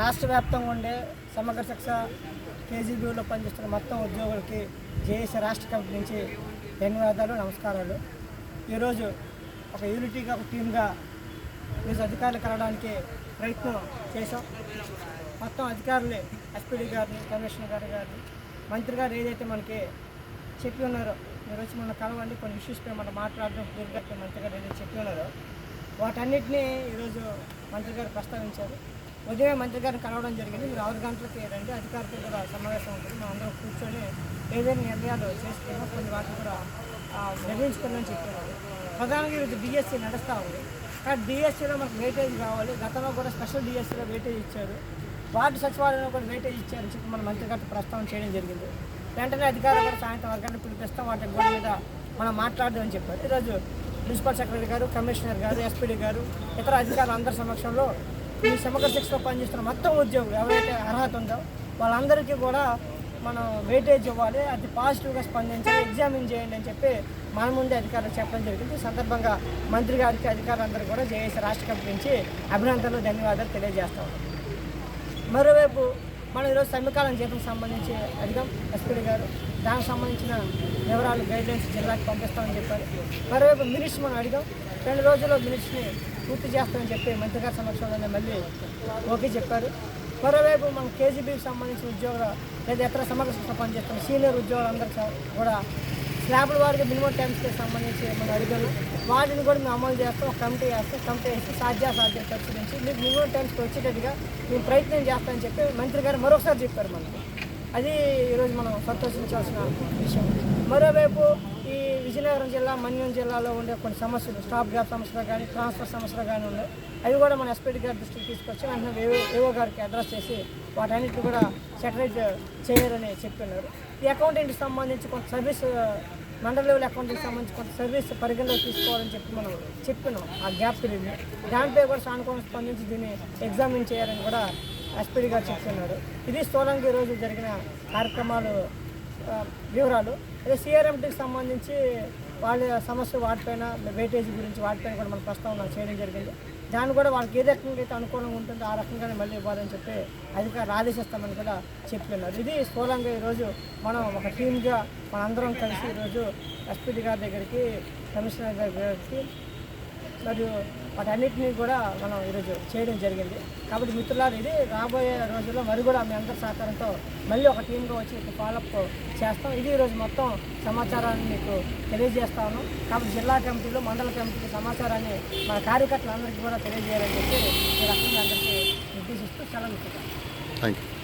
రాష్ట్ర వ్యాప్తంగా ఉండే సమగ్ర శిక్ష కేజీబీలో పనిచేస్తున్న మొత్తం ఉద్యోగులకి జేఏసీ రాష్ట్ర కమిటీ నుంచి ధన్యవాదాలు నమస్కారాలు. ఈరోజు ఒక యూనిటీగా ఒక టీమ్గా ఈరోజు అధికారులు కలవడానికి ప్రయత్నం చేశాం. మొత్తం అధికారులే ఎస్పీడీ గారిని కమిషనర్ గారి గారిని మంత్రి గారు ఏదైతే మనకి చెప్పి ఉన్నారో మీరు వచ్చి మన కలవండి కొన్ని ఇష్యూస్ పై మనం మాట్లాడడం క్లియర్గా మంత్రి గారు ఏదైతే చెప్పి ఉన్నారో వాటన్నిటిని ఈరోజు మంత్రి గారు ప్రస్తావించారు. ఉదయం మంత్రి గారిని కలవడం జరిగింది. మీరు ఆరు గంటలకి రండి. అధికారులతో కూడా సమావేశం ఉంటుంది. మనం అందరం కూర్చొని ఏదైనా నిర్ణయాలు చేసుకున్నా కొన్ని వాటిని కూడా ఆ, చెప్పేవారు ప్రధానంగా ఈరోజు డిఎస్సి నడుస్తూ ఉంది. కానీ డిఎస్సీలో మనకు వెయిటేజ్ కావాలి. గతంలో కూడా స్పెషల్ డిఎస్సీలో వెయిటేజ్ ఇచ్చారు. వార్డు సచివాలయంలో కూడా వెయిటేజ్ ఇచ్చారని చెప్పి మన మంత్రి గారితో ప్రస్తావన చేయడం జరిగింది. వెంటనే అధికారులు కూడా సాయంత్రం వర్గాన్ని పిలిపిస్తాం. వాటి గోడ మీద మనం మాట్లాడదామని చెప్పారు. ఈరోజు ప్రిన్సిపల్ సెక్రటరీ గారు కమిషనర్ గారు ఎస్పీడీ గారు ఇతర అధికారులు అందరి సమక్షంలో ఈ సమగ్ర శిక్షలో పనిచేస్తున్న మొత్తం ఉద్యోగులు ఎవరైతే అర్హత ఉందో వాళ్ళందరికీ కూడా మనం వెయిటేజ్ ఇవ్వాలి అది పాజిటివ్గా స్పందించాలి ఎగ్జామిన్ చేయండి అని చెప్పి మన ముందే అధికారులు చెప్పడం జరిగింది. ఈ సందర్భంగా మంత్రి గారికి అధికారులందరూ కూడా జేఏసీ రాష్ట్ర కమిటీ నుంచి అభినందనలు ధన్యవాదాలు తెలియజేస్తాం మరోవైపు మనం ఈరోజు సమీకాలం జీతం సంబంధించి అడిగాం ఎస్పీడీ గారు. దానికి సంబంధించిన వివరాలు గైడ్లైన్స్ జిల్లాకి పంపిస్తామని చెప్పారు. మరోవైపు మినిట్స్ మనం అడిగాం. రెండు రోజుల్లో మినిట్స్ని పూర్తి చేస్తామని చెప్పి మంత్రి గారి సమక్షంలోనే మళ్ళీ ఓకే చెప్పారు. మరోవైపు మనం కేజీబీకి సంబంధించిన ఉద్యోగులు లేదా ఇతర సమగ్ర శిక్షణ పనిచేస్తున్న సీనియర్ ఉద్యోగులందరూ కూడా స్లాబ్ల వారికి మినిమం టైమ్స్కి సంబంధించి మనం అడిగాను. వాటిని కూడా మేము అమలు చేస్తాం కమిటీ వేస్తాం కమిటీ వేసి సాధ్యాసాధ్యం పరిశీలించి మీకు మినిమం టైమ్స్కి వచ్చేటట్టుగా మేము ప్రయత్నం చేస్తామని చెప్పి మంత్రి గారు మరొకసారి చెప్పారు మనకు. అది ఈరోజు మనం సంతోషించాల్సిన విషయం. మరోవైపు ఈ విజయనగరం జిల్లా మన్యం జిల్లాలో ఉండే కొన్ని సమస్యలు స్టాప్ గ్యాప్ సమస్యలు కానీ ట్రాన్స్ఫర్ సమస్యలు కానీ ఉన్నాయి. అవి కూడా మన ఎస్పీడీ గారి దృష్టికి తీసుకొచ్చి వెంటనే ఏవో గారికి అడ్రస్ చేసి వాటన్నిటిని కూడా సెటరేట్ చేయాలని చెప్పినారు. ఈ అకౌంటెంట్కి సంబంధించి కొంత సర్వీస్ మండల లెవెల్ అకౌంట్కి సంబంధించి కొంత సర్వీస్ పరిగణలోకి తీసుకోవాలని చెప్పి మనం చెప్పినాం. ఆ గ్యాప్ పీరియడ్ని. దానిపై కూడా సానుకూలంగా స్పందించి దీన్ని ఎగ్జామిన్ చేయాలని కూడా ఎస్పీడీ గారు చెప్తున్నారు ఇది స్థూలంగా ఈరోజు జరిగిన కార్యక్రమాలు వివరాలు. అదే సిఆర్ఎంటీకి సంబంధించి వాళ్ళ సమస్య వాటిపైన వెయిటేజ్ గురించి వాటిపైన కూడా మన ప్రస్తావన చేయడం జరిగింది. దాన్ని కూడా వాళ్ళకి ఏ రకంగా అయితే అనుకూలంగా ఉంటుందో ఆ రకంగానే మళ్ళీ ఇవ్వాలని చెప్పి అధికారులు ఆదేశిస్తామని కూడా చెప్పినారు. ఇది స్థూలంగా ఈరోజు మనం ఒక టీమ్గా మనందరం కలిసి ఈరోజు ఎస్పీడీ గారి దగ్గరికి కమిషనర్ గారి దగ్గరికి మరియు వాటన్నిటిని కూడా మనం ఈరోజు చేయడం జరిగింది. కాబట్టి మిత్రులారు ఇది రాబోయే రోజుల్లో మరి కూడా మీ అందరి సహకారంతో మళ్ళీ ఒక టీమ్గా వచ్చి ఫాలోఅప్ చేస్తాం. ఇది ఈరోజు మొత్తం సమాచారాన్ని మీకు తెలియజేస్తాను. కాబట్టి జిల్లా కమిటీలు మండల కమిటీలు సమాచారాన్ని మన కార్యకర్తలందరికీ కూడా తెలియజేయాలని చెప్పి ఈ రకంగా అందరికీ నిర్దేశిస్తూ సెలవు ఇస్తున్నాను థ్యాంక్ యూ